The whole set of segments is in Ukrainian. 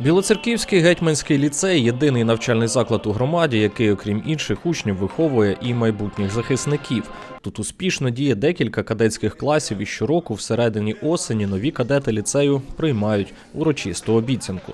Білоцерківський гетьманський ліцей єдиний навчальний заклад у громаді, який, окрім інших учнів, виховує і майбутніх захисників. Тут успішно діє декілька кадетських класів, і щороку, всередині осені, нові кадети ліцею приймають урочисту обіцянку.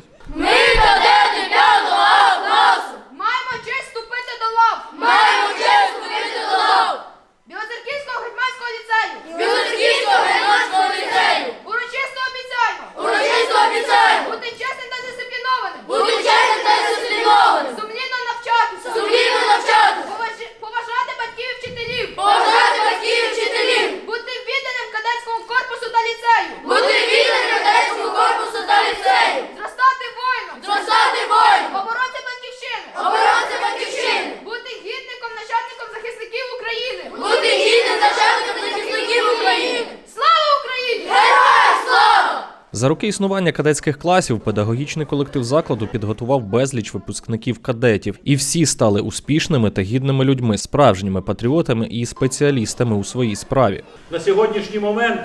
За роки існування кадетських класів педагогічний колектив закладу підготував безліч випускників кадетів, і всі стали успішними та гідними людьми, справжніми патріотами і спеціалістами у своїй справі. На сьогоднішній момент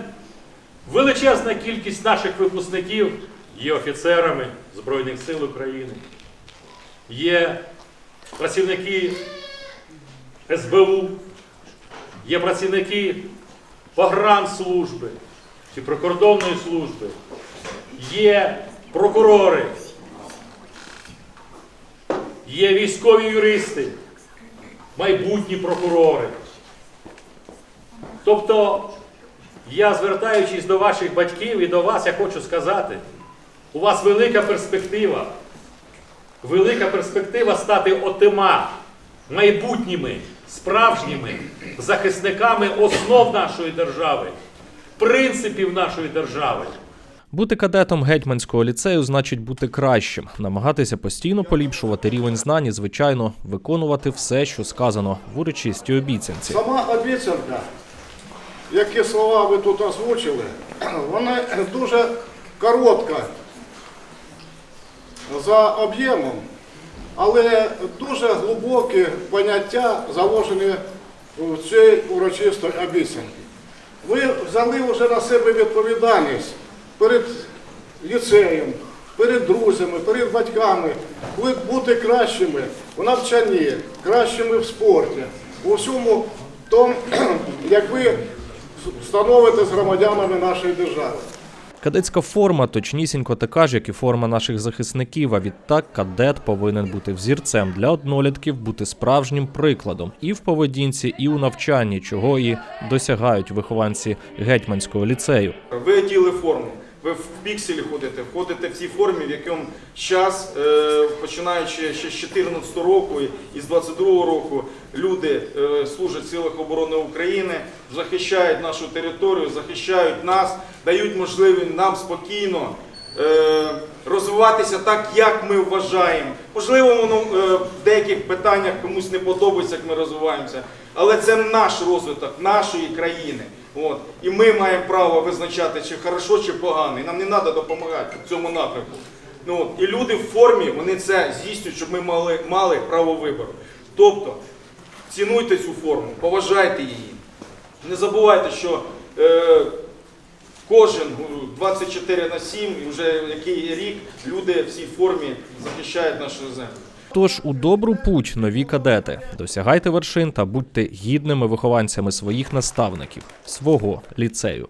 величезна кількість наших випускників є офіцерами Збройних сил України, є працівники СБУ, є працівники погранслужби чи прикордонної служби, є прокурори, є військові юристи, майбутні прокурори. Тобто, я звертаючись до ваших батьків і до вас, я хочу сказати, у вас велика перспектива, велика перспектива стати отима майбутніми, справжніми захисниками основ нашої держави, принципів нашої держави. Бути кадетом гетьманського ліцею значить бути кращим, намагатися постійно поліпшувати рівень знань і, звичайно, виконувати все, що сказано в урочистій обіцянці. Сама обіцянка, які слова ви тут озвучили, вона дуже коротка за об'ємом, але дуже глибокі поняття заложені в цій урочистій обіцянці. Ви взяли вже на себе відповідальність перед ліцеєм, перед друзями, перед батьками, бути кращими в навчанні, кращими в спорті, у всьому тому, як ви становите з громадянами нашої держави. Кадетська форма точнісінько така ж, як і форма наших захисників. А відтак кадет повинен бути взірцем для однолітків, бути справжнім прикладом і в поведінці, і у навчанні, чого і досягають вихованці гетьманського ліцею. Ви оділи форму, ви в пікселі ходите, ходите в цій формі, в якому час, е, починаючи ще з 2014 року і з 22 року, люди е, служать в силах оборони України, захищають нашу територію, захищають нас, дають можливість нам спокійно е, розвиватися так, як ми вважаємо. Можливо, воно в деяких питаннях комусь не подобається, як ми розвиваємося, але це наш розвиток нашої країни. От. І ми маємо право визначати, чи хорошо, чи погано. І нам не треба допомагати в цьому напрямку. Ну, от. І люди в формі вони це здійснюють, щоб ми мали, мали право вибору. Тобто, цінуйте цю форму, поважайте її. Не забувайте, що е, кожен ну, 24 на 7, і вже який рік люди в цій формі захищають нашу землю. Тож у добру путь нові кадети. Досягайте вершин та будьте гідними вихованцями своїх наставників, свого ліцею.